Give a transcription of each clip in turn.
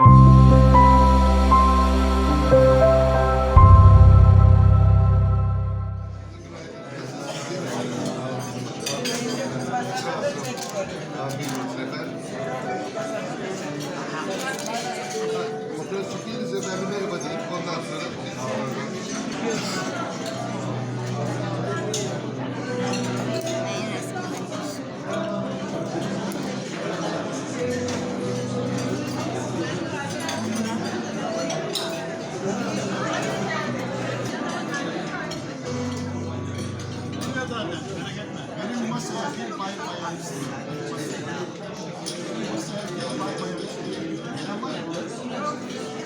you. Benim masaya bir bay bayan. Masaya bir bay bayan istedim. Gelen.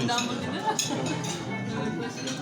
oylanma günü. Başarılı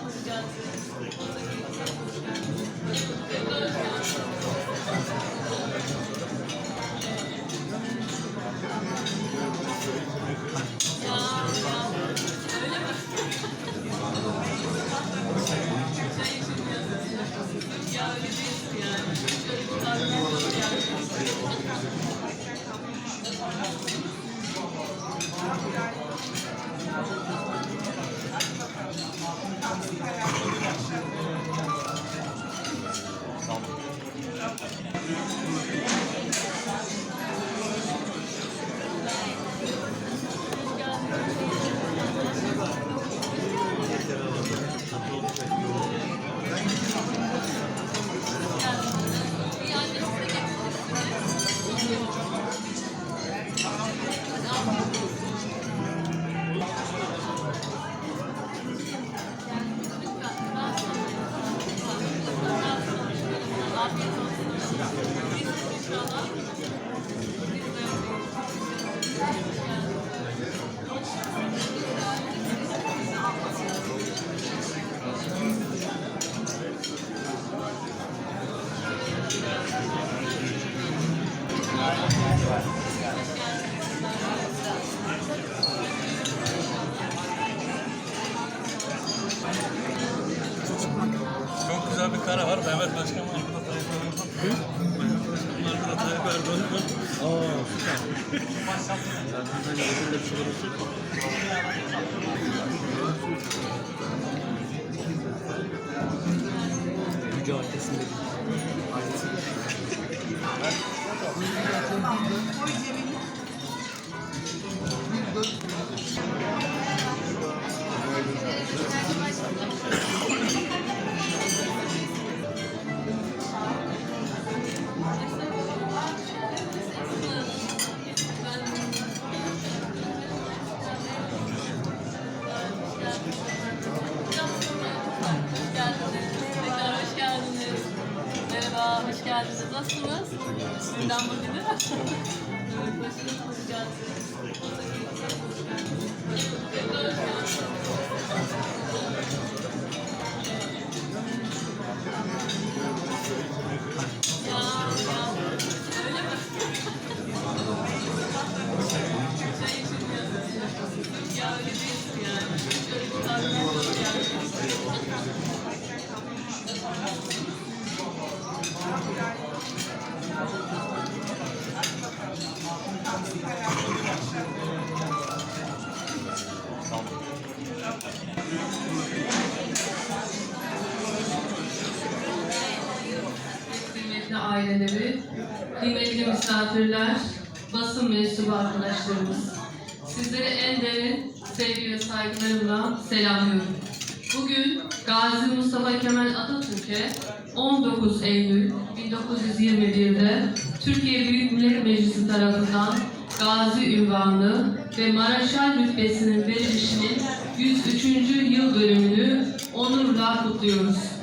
放我们的 kıymetli aileleri, kıymetli misafirler, basın mensubu arkadaşlarımız. Sizleri en derin sevgi ve saygılarımla selamlıyorum. Bugün Gazi Mustafa Kemal Atatürk'e 19 Eylül 1921'de Türkiye Büyük Millet Meclisi tarafından Gazi ünvanı ve Maraşal rütbesinin verilişinin 103. yıl dönümünü onurla kutluyoruz.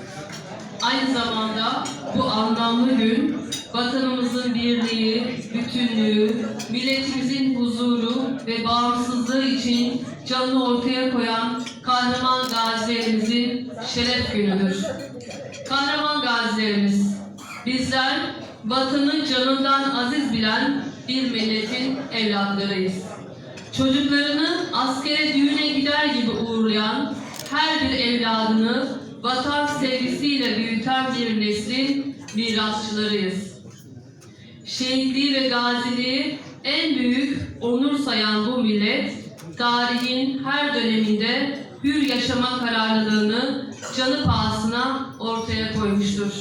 Aynı zamanda bu anlamlı gün vatanımızın birliği, bütünlüğü, milletimizin huzuru ve bağımsızlığı için canını ortaya koyan kahraman gazilerimizin şeref günüdür. Kahraman gazilerimiz, bizler vatanın canından aziz bilen bir milletin evlatlarıyız. Çocuklarını askere düğüne gider gibi uğurlayan her bir evladını vatan sevgisiyle büyüten bir neslin mirasçılarıyız. Şehitliği ve gaziliği en büyük onur sayan bu millet, tarihin her döneminde hür yaşama kararlılığını canı pahasına ortaya koymuştur.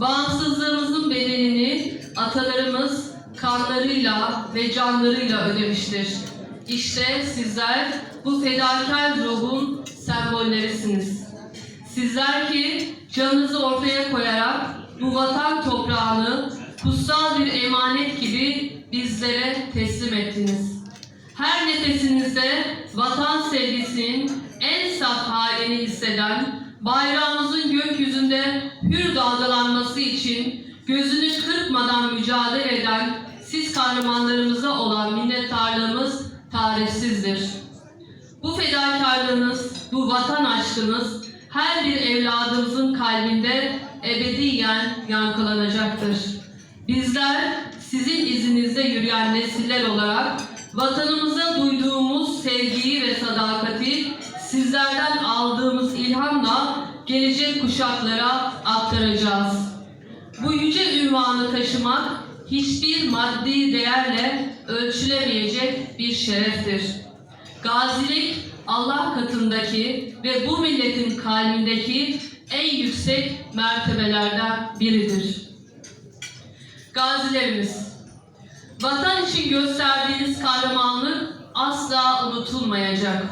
Bağımsızlığımızın bedelini atalarımız kanlarıyla ve canlarıyla ödemiştir. İşte sizler bu fedakar ruhun sembollerisiniz. Sizler ki canınızı ortaya koyarak bu vatan toprağını kutsal bir emanet gibi bizlere teslim ettiniz. Her nefesinizde vatan sevgisinin en saf halini hisseden, bayrağımızın gökyüzünde hür dalgalanması için gözünü kırpmadan mücadele eden siz kahramanlarımıza olan minnettarlığımız tarifsizdir. Bu fedakarlığınız, bu vatan aşkınız her bir evladımızın kalbinde ebediyen yankılanacaktır. Bizler sizin izinizde yürüyen nesiller olarak vatanımıza duyduğumuz sevgiyi ve sadakati sizlerden aldığımız ilhamla gelecek kuşaklara aktaracağız. Bu yüce ünvanı taşımak hiçbir maddi değerle ölçülemeyecek bir şereftir. Gazilik Allah katındaki ve bu milletin kalbindeki en yüksek mertebelerden biridir. Gazilerimiz, vatan için gösterdiğiniz kahramanlık asla unutulmayacak.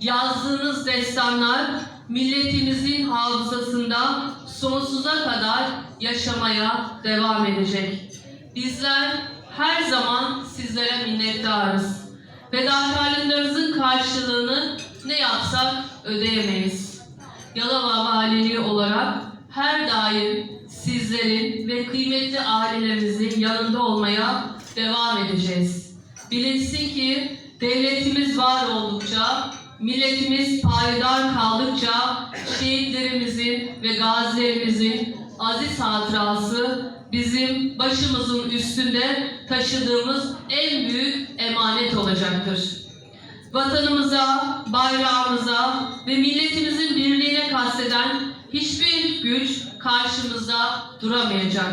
Yazdığınız destanlar milletimizin hafızasında sonsuza kadar yaşamaya devam edecek. Bizler her zaman sizlere minnettarız. Fedakarlıklarınızın karşılığını ne yapsak ödeyemeyiz. Yalova Valiliği olarak her daim sizlerin ve kıymetli ailelerimizin yanında olmaya devam edeceğiz. Bilinsin ki devletimiz var oldukça, milletimiz payidar kaldıkça şehitlerimizin ve gazilerimizin aziz hatırası bizim başımızın üstünde taşıdığımız en büyük emanet olacaktır. Vatanımıza, bayrağımıza ve milletimizin birliğine kasteden hiçbir güç karşımızda duramayacak.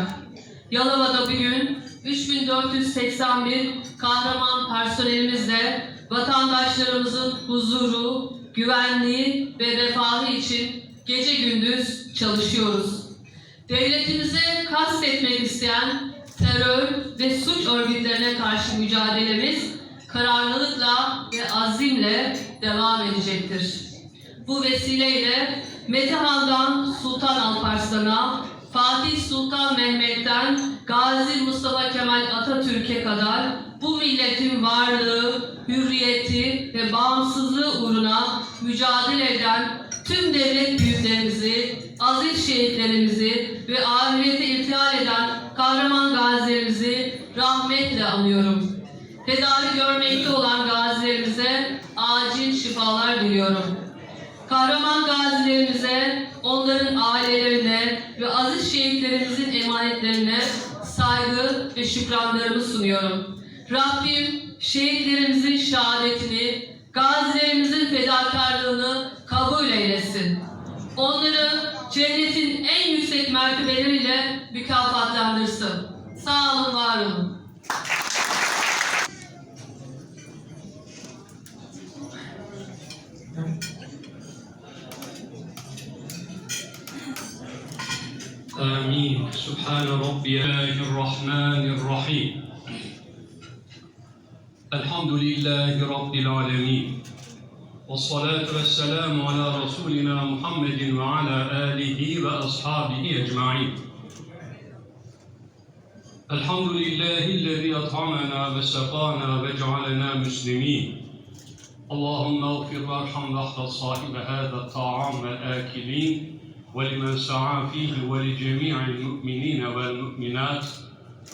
Yalova'da bugün 3481 kahraman personelimizle vatandaşlarımızın huzuru, güvenliği ve refahı için gece gündüz çalışıyoruz. Devletimize kastetmek isteyen terör ve suç örgütlerine karşı mücadelemiz kararlılıkla ve azimle devam edecektir. Bu vesileyle Metehan'dan Sultan Alparslan'a, Fatih Sultan Mehmet'ten Gazi Mustafa Kemal Atatürk'e kadar bu milletin varlığı, hürriyeti ve bağımsızlığı uğruna mücadele eden tüm devlet büyüklerimizi, aziz şehitlerimizi ve ahirete irtihal eden kahraman gazilerimizi rahmetle anıyorum. Tedavi görmekte olan gazilerimize acil şifalar diliyorum. Kahraman gazilerimize, onların ailelerine ve aziz şehitlerimizin emanetlerine saygı ve şükranlarımı sunuyorum. Rabbim şehitlerimizin şehadetini, gazilerimizin fedakarlığını kabul eylesin. Onları cennetin en yüksek mertebeleriyle mükafatlandırsın. Sağ olun, var olun. آمين. سبحان ربي. الرحمن الرحيم. الحمد لله رب العالمين. والصلاة والسلام على رسولنا محمد وعلى آله وأصحابه أجمعين. الحمد لله الذي أطعمنا وسقانا وجعلنا مسلمين. اللهم اغفر وارحم وأحفظ صاحب هذا الطعام والآكلين. ولمن سعى فيه ولجميع المؤمنين والمؤمنات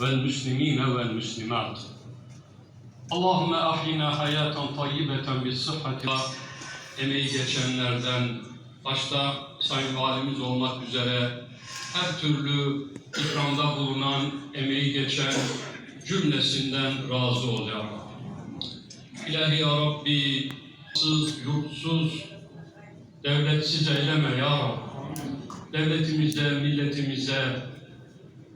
والمسلمين والمسلمات اللهم أحينا حياة طيبة بالصحة emeği geçenlerden başta Sayın Valimiz olmak üzere her türlü ikramda bulunan, emeği geçen cümlesinden razı ol ya Rabbi. İlahi ya Rabbi, sız, yurtsuz, devletsiz eyleme ya Rabbi. Devletimize, milletimize,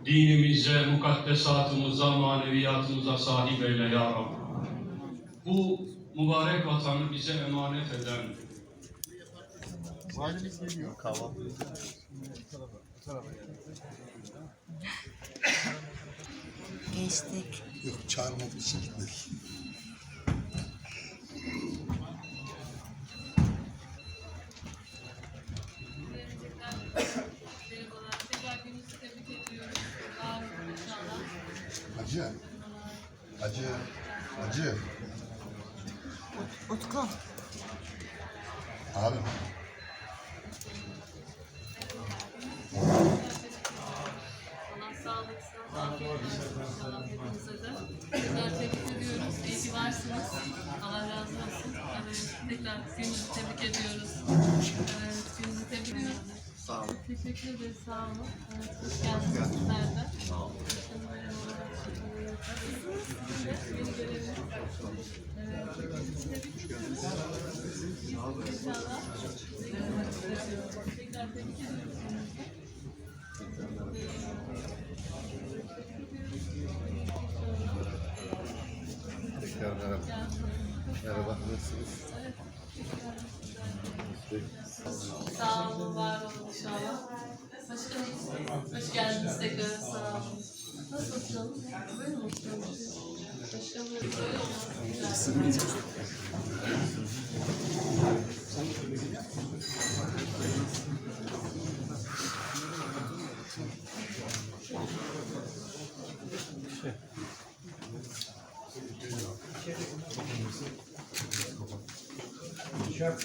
dinimize, mukaddesatımıza, maneviyatımıza sahip eyle ya Rabbi. Bu mübarek vatanı bize emanet eden, Valimiz geliyor. Geçtik. Yok çağırmadık için gitmedik. Tekrar gününüzü tebrik ediyoruz. Evet, gününüzü tebrik ediyoruz. Sağ olun. Teşekkür ederiz, sağ olun. Evet, hoş geldiniz sizler de. Sağ olun. İnşallah. Tekrar tebrik ediyoruz. Tekrar merhaba. Merhaba. Nasılsınız? Sağ olun, var olun inşallah. Başkanım, hoş geldiniz tekrar. Sağ olun. Nasıl oturalım? Böyle mi oturalım? Başkanım, böyle olmaz. Güzel.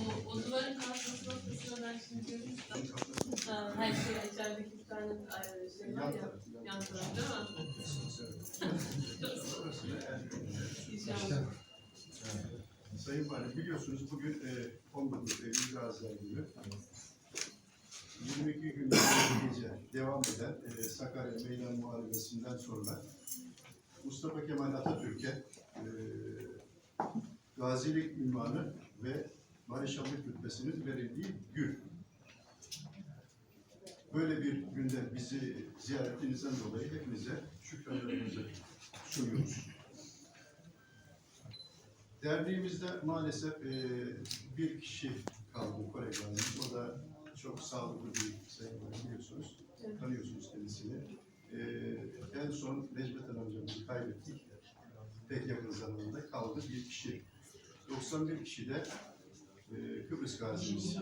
O, o duvarın karşısına noktasına ben şimdi görmüştüm. Ha, Her şey içerideki bir tane ayrı şey var ya. Yan taraf değil. Sayın Valim biliyorsunuz bugün e, 19 Eylül Gaziler Günü. 22 gün gece devam eden e, Sakarya Meydan Muharebesi'nden sonra Mustafa Kemal Atatürk'e e, gazilik ünvanı ve Barışallık rütbesinin verildiği gün. Böyle bir günde bizi ziyaretinizden dolayı hepinize şükranlarımızı sunuyoruz. Derneğimizde maalesef e, bir kişi kaldı Kore Gazimiz. O da çok sağlıklı bir sayın biliyorsunuz. Tanıyorsunuz kendisini. E, en son Necmet amcamızı kaybettik. Pek yakın zamanda kaldı bir kişi. 91 kişi de e, Kıbrıs Gazimiz.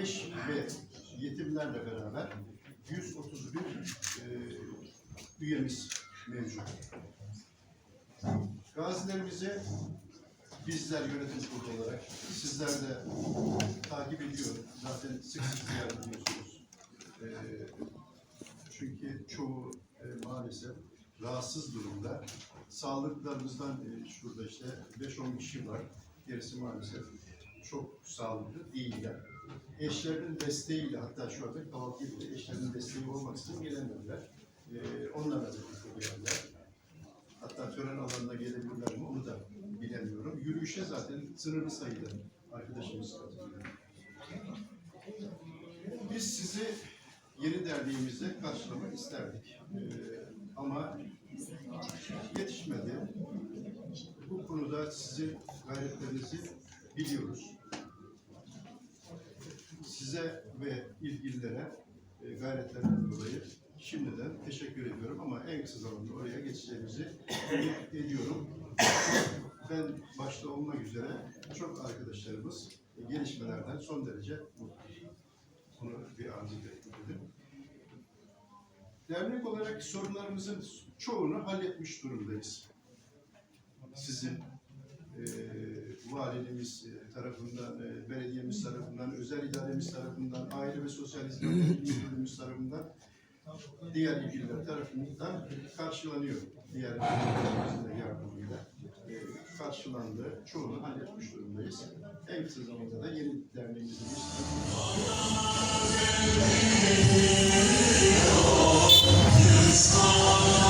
Eş ve yetimlerle beraber 131 e, üyemiz mevcut. Gazilerimize bizler yönetim kurulu olarak sizler de takip ediyor. Zaten sık sık ziyaret ediyorsunuz. E, çünkü çoğu e, maalesef rahatsız durumda. Sağlıklarımızdan e, şurada işte 5-10 kişi var. Gerisi maalesef çok sağlıklı değiller. Eşlerinin desteğiyle hatta şu anda kahvaltı bile eşlerinin desteği olmaksızın gelemediler. E, onlarla birlikte geldiler. Hatta tören alanına gelebilirler mi onu da bilemiyorum. Yürüyüşe zaten sınırlı sayıda arkadaşımız katılıyor. Biz sizi yeni derneğimizde karşılamak isterdik. Ee, ama yetişmedi. Bu konuda sizin gayretlerinizi biliyoruz. Size ve ilgililere e, gayretlerinden dolayı şimdiden teşekkür ediyorum ama en kısa zamanda oraya geçeceğimizi ediyorum. Ben başta olmak üzere çok arkadaşlarımız e, gelişmelerden son derece mutlu. Bunu bir arz edelim. Dernek olarak sorunlarımızın çoğunu halletmiş durumdayız. Sizin valiliğimiz e, tarafından, e, belediyemiz tarafından, özel idaremiz tarafından, aile ve sosyal hizmetler müdürlüğümüz tarafından, diğer ilgililer tarafından karşılanıyor. Diğer ilgililerimizin de yardımıyla e, karşılandı. Çoğunu halletmiş durumdayız. En kısa zamanda da yeni derneğimizin Elinizden